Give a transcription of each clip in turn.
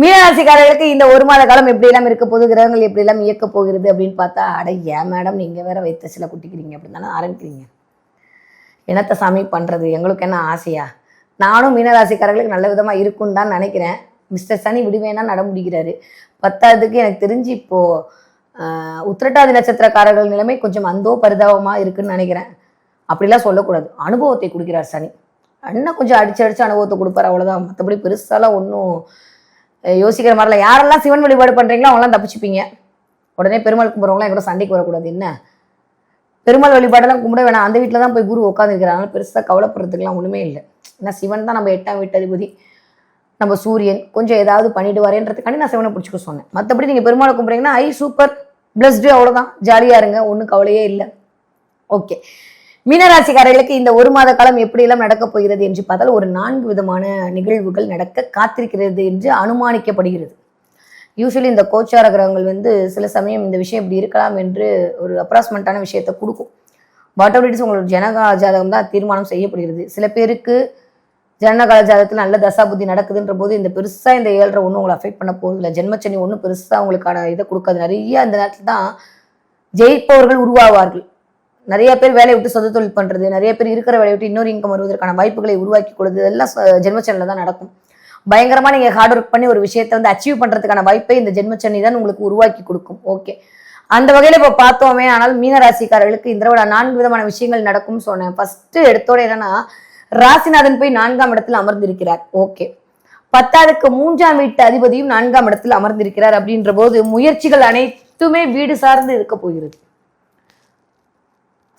மீனராசிக்காரர்களுக்கு இந்த ஒரு மாத காலம் எப்படி எல்லாம் இருக்க போகுது? கிரகங்கள் எப்படி எல்லாம் இயக்க போகிறது அப்படின்னு பார்த்தா அட ஏன் மேடம் நீங்க வேற வைத்த சில குட்டிக்கிறீங்க அப்படின்னு தானே ஆரம்பிக்கிறீங்க. என்னத்த சாமி பண்றது? எங்களுக்கு என்ன ஆசையா? நானும் மீனராசிக்காரர்களுக்கு நல்ல விதமா இருக்குன்னு தான் நினைக்கிறேன். மிஸ்டர் சனி விடுவேனா நட முடிகிறாரு பத்தாவதுக்கு எனக்கு தெரிஞ்சு இப்போ உத்திரட்டாதி நட்சத்திரக்காரர்கள் நிலைமை கொஞ்சம் அந்தோ பரிதாபமா இருக்குன்னு நினைக்கிறேன். அப்படிலாம் சொல்லக்கூடாது. அனுபவத்தை கொடுக்கிறார் சனி. அண்ணன் கொஞ்சம் அடிச்சு அடிச்சு அனுபவத்தை கொடுப்பாரு அவ்வளவுதான். மற்றபடி பெருசாலாம் ஒன்றும் யோசிக்கிற மாதிரில யாரெல்லாம் சிவன் வழிபாடு பண்ணுறீங்களோ அவங்களாம் தப்பிச்சுப்பீங்க. உடனே பெருமாள் கும்பிட்றவங்களாம் கூட சண்டைக்கு வரக்கூடாது. என்ன? பெருமாள் வழிபாடெல்லாம் கும்பிட வேணாம். அந்த வீட்டில் தான் போய் குரு உட்காந்துருக்கிறாங்க பெருசாக கவலைப்படுறதுக்குலாம் ஒன்றுமே இல்லை. ஏன்னா சிவன் தான் நம்ம எட்டாம் வீட்டு அதிபதி நம்ம சூரியன் கொஞ்சம் ஏதாவது பண்ணிடுவாரேன்றதுக்காண்டி நான் சிவனை பிடிச்சிக்க சொன்னேன். மற்றபடி நீங்கள் பெருமாளை கும்பிட்றீங்கன்னா ஐ சூப்பர். பிளஸ்டு அவ்வளோதான் ஜாலியாக இருங்க. ஒன்றும் கவலையே இல்லை. ஓகே. மீனராசிக்காரர்களுக்கு இந்த ஒரு மாத காலம் எப்படியெல்லாம் நடக்கப் போகிறது என்று பார்த்தால் ஒரு நான்கு விதமான நிகழ்வுகள் நடக்க காத்திருக்கிறது என்று அனுமானிக்கப்படுகிறது. யூஸ்வலி இந்த கோச்சார கிரகங்கள் வந்து சில சமயம் இந்த விஷயம் இப்படி இருக்கலாம் என்று ஒரு அப்ராஸ்மெண்ட்டான விஷயத்தை கொடுக்கும். வாட் எவர் இட்ஸ் உங்களோட ஜனகா ஜாதகம் தான் தீர்மானம் செய்யப்படுகிறது. சில பேருக்கு ஜனகால ஜாதகத்தில் நல்ல தசாபுத்தி நடக்குதுன்ற போது இந்த பெருசாக இந்த ஏழரை ஒன்றும் உங்களை அஃபெக்ட் பண்ண போகிறது இல்லை ஜென்மச்சனி ஒன்றும் பெருசாக உங்களுக்கான இதை கொடுக்காது. நிறைய அந்த நேரத்தில் தான் ஜெயிப்பவர்கள் உருவாவார்கள். நிறைய பேர் வேலையை விட்டு சொந்த தொழில் பண்றது நிறைய பேர் இருக்கிற வேலையை விட்டு இன்னொரு இன்கம் வருவதற்கான வாய்ப்புகளை உருவாக்கி கொடுது இதெல்லாம் ஜென்மச்சனில் தான் நடக்கும். பயங்கரமா நீங்க ஹார்ட் ஒர்க் பண்ணி ஒரு விஷயத்தை வந்து அச்சீவ் பண்றதுக்கான வாய்ப்பை இந்த ஜென்மச்சனி தான் உங்களுக்கு உருவாக்கி கொடுக்கும். ஓகே அந்த வகையில இப்போ பார்த்தோமே ஆனால் மீனராசிக்காரர்களுக்கு இந்த தடவை நான்கு விதமான விஷயங்கள் நடக்கும்னு சொன்னேன். ஃபர்ஸ்ட் எடுத்தோட என்னன்னா ராசிநாதன் போய் நான்காம் இடத்தில் அமர்ந்திருக்கிறார். ஓகே பத்தாவதுக்கு மூன்றாம் வீட்டு அதிபதியும் நான்காம் இடத்தில் அமர்ந்திருக்கிறார் அப்படின்ற போது முயற்சிகள் அனைத்துமே வீடு சார்ந்து இருக்க போகிறது.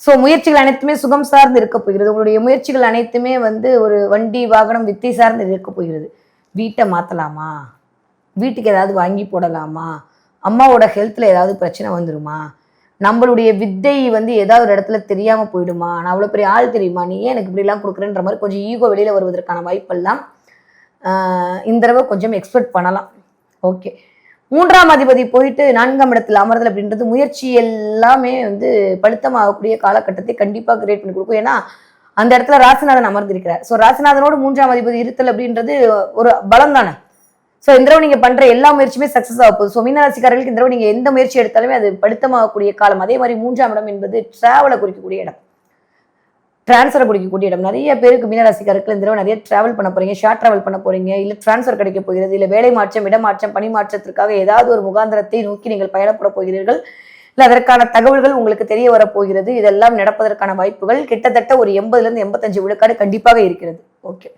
ஸோ முயற்சிகள் அனைத்துமே சுகம் சார்ந்து இருக்க போகிறது. உங்களுடைய முயற்சிகள் அனைத்துமே வந்து ஒரு வண்டி வாகனம் வித்தை சார்ந்து இருக்க போகிறது. வீட்டை மாற்றலாமா வீட்டுக்கு ஏதாவது வாங்கி போடலாமா? அம்மாவோட ஹெல்த்தில் ஏதாவது பிரச்சனை வந்துருமா? நம்மளுடைய வித்தை வந்து ஏதாவது ஒரு இடத்துல தெரியாமல் போயிடுமா? நான் அவ்வளோ பெரிய ஆள் தெரியுமா? நீ ஏன் எனக்கு இப்படிலாம் கொடுக்குறேன்ற மாதிரி கொஞ்சம் ஈகோ வெளியில் வருவதற்கான வாய்ப்பெல்லாம் இந்த தடவை கொஞ்சம் எக்ஸ்பெக்ட் பண்ணலாம். ஓகே மூன்றாம் அதிபதி போயிட்டு நான்காம் இடத்துல அமர்தல் அப்படின்றது முயற்சி எல்லாமே வந்து பழுத்தமாகக்கூடிய காலகட்டத்தை கண்டிப்பாக கிரியேட் பண்ணி கொடுக்கும். ஏன்னா அந்த இடத்துல ராசிநாதன் அமர்ந்திருக்கிறார். ஸோ ராசிநாதனோடு மூன்றாம் அதிபதி இருத்தல் அப்படின்றது ஒரு பலம் தானே ஸோ இந்த தடவை நீங்கள் பண்ணுற எல்லா முயற்சியுமே சக்ஸஸ் ஆக போகுது. ஸோ மீனராசிக்காரர்களுக்கு இந்த தடவை நீங்கள் எந்த முயற்சி எடுத்தாலுமே அது படுத்தமாகக்கூடிய காலம். அதே மாதிரி மூன்றாம் இடம் என்பது டிராவலை குறிக்கக்கூடிய இடம். டிரான்ஸ்ஃபரை பிடிக்கக்கூடிய இடம். நிறைய பேருக்கு மீனராசிக்காரர்கள் இந்த தடவை நிறைய டிராவல் பண்ண போறீங்க. ஷார்ட் டிராவல் பண்ண போறீங்க. இல்ல டிரான்ஸ்ஃபர் கிடைக்க போகிறது இல்ல வேலை மாற்றம் இடமாற்றம் பணி மாற்றத்திற்காக ஏதாவது ஒரு முகாந்திரத்தை நோக்கி நீங்கள் பயணப்பட போகிறீர்கள். இல்ல அதற்கான தகவல்கள் உங்களுக்கு தெரிய வரப்போகிறது இதெல்லாம் நடப்பதற்கான வாய்ப்புகள் கிட்டத்தட்ட ஒரு எண்பதுல இருந்து எண்பத்தஞ்சு விழுக்காடு கண்டிப்பாக இருக்கிறது. ஓகே